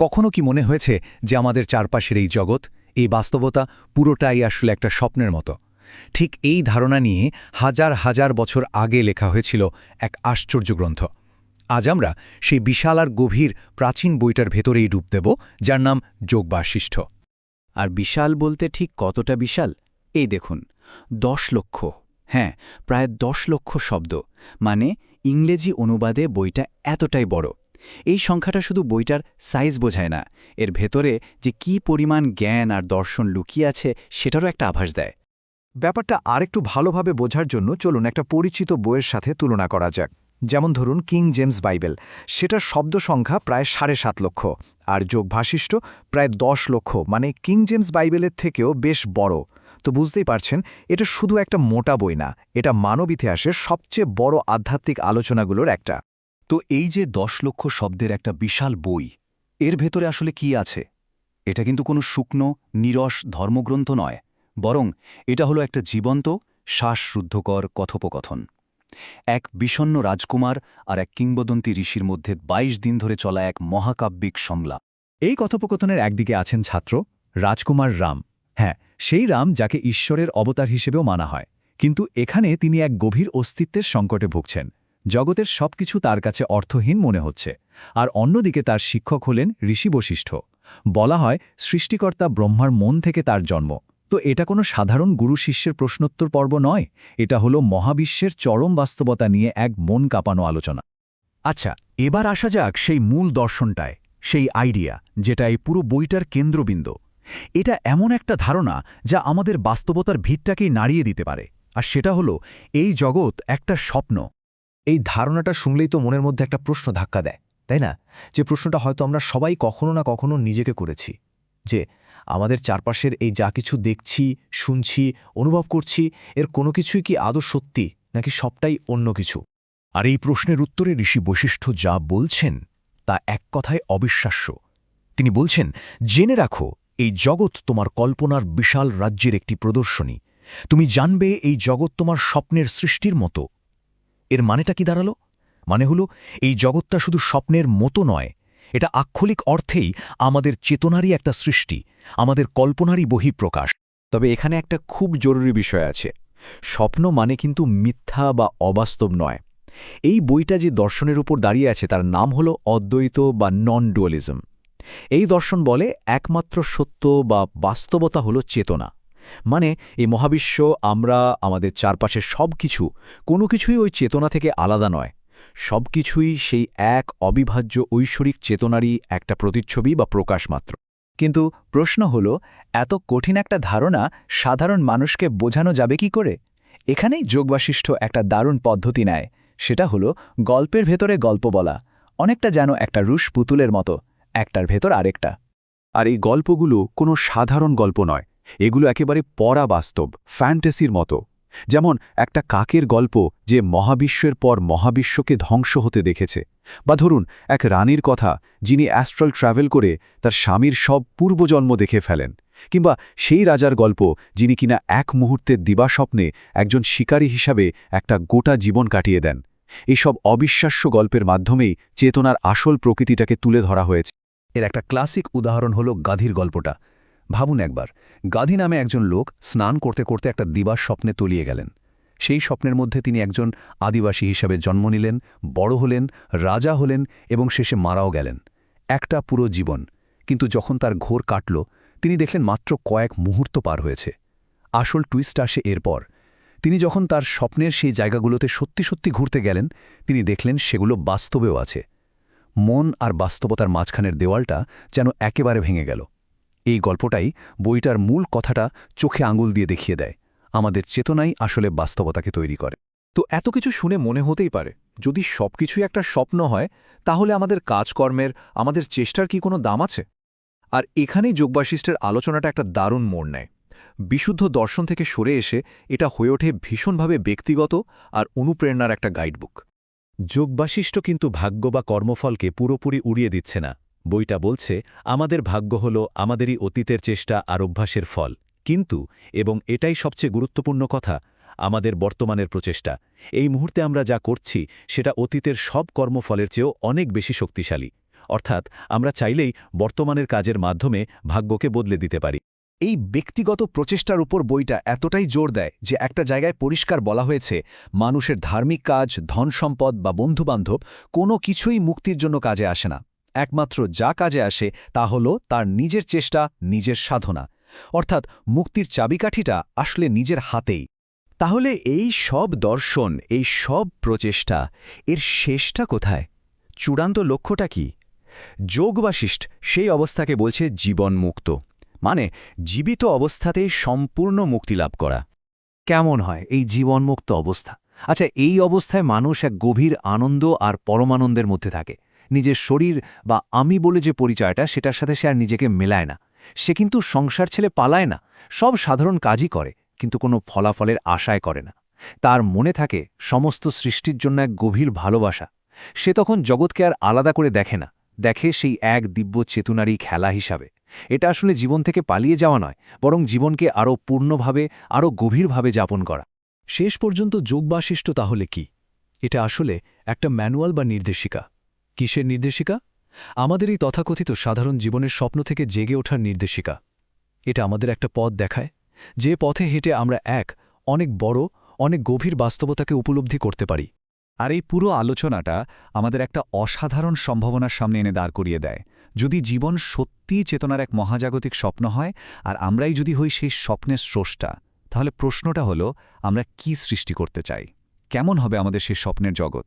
কখনো কি মনে হয়েছে যে আমাদের চারপাশের এই জগৎ, এই বাস্তবতা পুরোটাই আসলে একটা স্বপ্নের মতো? ঠিক এই ধারণা নিয়ে হাজার হাজার বছর আগে লেখা হয়েছিল এক আশ্চর্য গ্রন্থ। আজ আমরা সেই বিশাল আর গভীর প্রাচীন বইটার ভেতরেই ডুব দেব, যার নাম যোগবাশিষ্ঠ আর বিশাল বলতে ঠিক কতটা বিশাল? এই দেখুন, দশ লক্ষ। হ্যাঁ প্রায় দশ লক্ষ শব্দ। মানে ইংরেজি অনুবাদে বইটা এতটাই বড়। এই সংখ্যাটা শুধু বইটার সাইজ বোঝায় না, এর ভেতরে যে কি পরিমাণ জ্ঞান আর দর্শন লুকিয়ে আছে সেটারও একটা আভাস দেয়। ব্যাপারটা আরেকটু ভালোভাবে বোঝার জন্য চলুন একটা পরিচিত বইয়ের সাথে তুলনা করা যাক। যেমন ধরুন কিং জেমস বাইবেল। সেটার শব্দ সংখ্যা প্রায় সাড়ে সাত লক্ষ, আর যোগ ভাষিষ্ঠ প্রায় দশ লক্ষ মানে কিং জেমস বাইবেলের থেকেও বেশ বড়। তো বুঝতেই পারছেন, এটা শুধু একটা মোটা বই না, এটা মানব ইতিহাসের সবচেয়ে বড় আধ্যাত্মিক আলোচনাগুলোর একটা। তো এই যে দশ লক্ষ শব্দের একটা বিশাল বই, এর ভেতরে আসলে কি আছে? এটা কিন্তু কোনো শুকনো, নিরস ধর্মগ্রন্থ নয়, বরং এটা হলো একটা জীবন্ত, শ্বাসরুদ্ধকর কথোপকথন। এক বিষণ্ন রাজকুমার আর এক কিংবদন্তি ঋষির মধ্যে ২২ দিন ধরে চলা এক মহাকাব্যিক সংলাপ। এই কথোপকথনের একদিকে আছেন ছাত্র, রাজকুমার রাম। হ্যাঁ সেই রাম যাকে ঈশ্বরের অবতার হিসেবেও মানা হয়, কিন্তু এখানে তিনি এক গভীর অস্তিত্বের সংকটে ভুগছেন। জগতের সবকিছু তার কাছে অর্থহীন মনে হচ্ছে। আর অন্যদিকে তার শিক্ষক হলেন ঋষি বশিষ্ঠ বলা হয়, সৃষ্টিকর্তা ব্রহ্মার মন থেকে তার জন্ম। তো এটা কোনো সাধারণ গুরু শিষ্যের প্রশ্নোত্তর পর্ব নয়? এটা হলো মহাবিশ্বের চরম বাস্তবতা নিয়ে এক মন কাঁপানো আলোচনা। আচ্ছা এবার আসা যাক সেই মূল দর্শনটায়, সেই আইডিয়া, যেটা এই পুরো বইটার কেন্দ্রবিন্দু। এটা এমন একটা ধারণা যা আমাদের বাস্তবতার ভিতটাকেই নাড়িয়ে দিতে পারে। আর সেটা হলো, এই জগৎ একটা স্বপ্ন। এই ধারণাটা শুনলেই তো মনের মধ্যে একটা প্রশ্ন ধাক্কা দেয়, তাই না? যে প্রশ্নটা হয়তো আমরা সবাই কখনো না কখনো নিজেকে করেছি, যে আমাদের চারপাশের এই যা কিছু দেখছি, শুনছি, অনুভব করছি, এর কোনো কিছুই কি আদৌ সত্যি, নাকি সবটাই অন্য কিছু? আর এই প্রশ্নের উত্তরে ঋষি বৈশিষ্ট্য যা বলছেন, তা এক কথায় অবিশ্বাস্য। তিনি বলছেন, জেনে রাখো, এই জগৎ তোমার কল্পনার বিশাল রাজ্যের একটি প্রদর্শনী। তুমি জানবে এই জগৎ তোমার স্বপ্নের সৃষ্টির মতো এর মানেটা কি দাঁড়াল? মানে হলো, এই জগৎটা শুধু স্বপ্নের মতো নয়, এটা আক্ষলিক অর্থেই আমাদের চেতনারই একটা সৃষ্টি, আমাদের কল্পনারই বহিঃপ্রকাশ। তবে এখানে একটা খুব জরুরি বিষয় আছে। স্বপ্ন মানে কিন্তু মিথ্যা বা অবাস্তব নয়। এই বইটা যে দর্শনের উপর দাঁড়িয়ে আছে, তার নাম হল অদ্বৈত বা নন ডুয়ালিজম এই দর্শন বলে একমাত্র সত্য বা বাস্তবতা হল চেতনা। মানে এই মহাবিশ্ব, আমরা, আমাদের চারপাশের সব কিছু কোনো কিছুই ওই চেতনা থেকে আলাদা নয়। সব কিছুই সেই এক অবিভাজ্য ঐশ্বরিক চেতনারই একটা প্রতিচ্ছবি বা প্রকাশ মাত্র। কিন্তু প্রশ্ন হল, এত কঠিন একটা ধারণা সাধারণ মানুষকে বোঝানো যাবে কি করে? এখানেই যোগবাশিষ্ঠ একটা দারুণ পদ্ধতি নেয়, সেটা হলো গল্পের ভেতরে গল্প বলা, অনেকটা যেন একটা রুশ পুতুলের মতো, একটার ভেতর আরেকটা। আর এই গল্পগুলো কোনো সাধারণ গল্প নয় এগুলো একেবারে পরা বাস্তব, ফ্যান্টাসির মতো। যেমন একটা কাকের গল্প যে মহাবিশ্বের পর মহাবিশ্বকে ধ্বংস হতে দেখেছে। বা ধরুন, এক রানীর কথা যিনি অ্যাস্ট্রাল ট্রাভেল করে তার স্বামীর সব পূর্বজন্ম দেখে ফেলেন। কিংবা সেই রাজার গল্প যিনি কিনা এক মুহূর্তের দিবাস্বপ্নে একজন শিকারী হিসাবে একটা গোটা জীবন কাটিয়ে দেন। এইসব অবিশ্বাস্য গল্পের মাধ্যমেই চেতনার আসল প্রকৃতিটাকে তুলে ধরা হয়েছে। এর একটা ক্লাসিক উদাহরণ হল গাধীর গল্পটা। ভাবুন একবার, গাধী নামে একজন লোক স্নান করতে করতে একটা দিবাস স্বপ্নে তলিয়ে গেলেন। সেই স্বপ্নের মধ্যে তিনি একজন আদিবাসী হিসাবে জন্ম নিলেন, বড় হলেন, রাজা হলেন এবং শেষে মারাও গেলেন। একটা পুরো জীবন। কিন্তু যখন তার ঘোর কাটল, তিনি দেখলেন মাত্র কয়েক মুহূর্ত পার হয়েছে। আসল টুইস্ট আসে এরপর। তিনি যখন তার স্বপ্নের সেই জায়গাগুলোতে সত্যি সত্যি ঘুরতে গেলেন, তিনি দেখলেন সেগুলো বাস্তবেও আছে। মন আর বাস্তবতার মাঝখানের দেওয়ালটা যেন একেবারে ভেঙে গেল। এই গল্পটাই বইটার মূল কথাটা চোখে আঙুল দিয়ে দেখিয়ে দেয়। আমাদের চেতনাই আসলে বাস্তবতাকে তৈরি করে। তো এত কিছু শুনে মনে হতেই পারে, যদি সবকিছুই একটা স্বপ্ন হয়, তাহলে আমাদের কাজকর্মের, আমাদের চেষ্টার কি কোনো দাম আছে? আর এখানেই যোগবাশিষ্টের আলোচনাটা একটা দারুণ মোড় নেয়। বিশুদ্ধ দর্শন থেকে সরে এসে এটা হয়ে ওঠে ভীষণভাবে ব্যক্তিগত আর অনুপ্রেরণার একটা গাইডবুক। যোগবাশিষ্ঠ কিন্তু ভাগ্য বা কর্মফলকে পুরোপুরি উড়িয়ে দিচ্ছে না। বইটা বলছে, আমাদের ভাগ্য হল আমাদেরই অতীতের চেষ্টা আর অভ্যাসের ফল। কিন্তু, এবং এটাই সবচেয়ে গুরুত্বপূর্ণ কথা, আমাদের বর্তমানের প্রচেষ্টা। এই মুহূর্তে আমরা যা করছি, সেটা অতীতের সব কর্মফলের চেয়েও অনেক বেশি শক্তিশালী। অর্থাৎ, আমরা চাইলেই বর্তমানের কাজের মাধ্যমে ভাগ্যকে বদলে দিতে পারি। এই ব্যক্তিগত প্রচেষ্টার উপর বইটা এতটাই জোর দেয় যে একটা জায়গায় পরিষ্কার বলা হয়েছে, মানুষের ধার্মিক কাজ, ধন সম্পদ বা বন্ধুবান্ধব কোনো কিছুই মুক্তির জন্য কাজে আসে না। একমাত্র যা কাজে আসে তা হল তার নিজের চেষ্টা, নিজের সাধনা। অর্থাৎ মুক্তির চাবিকাঠিটা আসলে নিজের হাতেই। তাহলে এই সব দর্শন, এই সব প্রচেষ্টা, এর শেষটা কোথায়? চূড়ান্ত লক্ষ্যটা কি? যোগ বাশিষ্ঠ সেই অবস্থাকে বলছে জীবন মুক্ত মানে জীবিত অবস্থাতেই সম্পূর্ণ মুক্তি লাভ করা। কেমন হয় এই জীবনমুক্ত অবস্থা? আচ্ছা এই অবস্থায় মানুষ এক গভীর আনন্দ আর পরমানন্দের মধ্যে থাকে। নিজের শরীর বা আমি বলে যে পরিচয়টা সেটার সাথে সে আর নিজেকে মেলায় না। সে কিন্তু সংসার ছেলে পালায় না, সব সাধারণ কাজই করে, কিন্তু কোনো ফলাফলের আশায় করে না। তার মনে থাকে সমস্ত সৃষ্টির জন্য এক গভীর ভালোবাসা। সে তখন জগৎকে আর আলাদা করে দেখে না, দেখে সেই এক দিব্য চেতনারই খেলা হিসাবে। এটা আসলে জীবন থেকে পালিয়ে যাওয়া নয়, বরং জীবনকে আরও পূর্ণভাবে, আরও গভীরভাবে যাপন করা। শেষ পর্যন্ত যোগবাশিষ্ট তাহলে কি? এটা আসলে একটা ম্যানুয়াল বা নির্দেশিকা। কিসের নির্দেশিকা? আমাদের এই তথাকথিত সাধারণ জীবনের স্বপ্ন থেকে জেগে ওঠার নির্দেশিকা। এটা আমাদের একটা পথ দেখায়। যে পথে হেঁটে আমরা এক, অনেক বড়, অনেক গভীর বাস্তবতাকে উপলব্ধি করতে পারি। আর এই পুরো আলোচনাটা আমাদের একটা অসাধারণ সম্ভাবনার সামনে এনে দাঁড় করিয়ে দেয়। যদি জীবন সত্যিই চেতনার এক মহাজাগতিক স্বপ্ন হয়, আর আমরাই যদি হই সেই স্বপ্নের স্রষ্টা, তাহলে প্রশ্নটা হলো, আমরা কি সৃষ্টি করতে চাই? কেমন হবে আমাদের সেই স্বপ্নের জগৎ?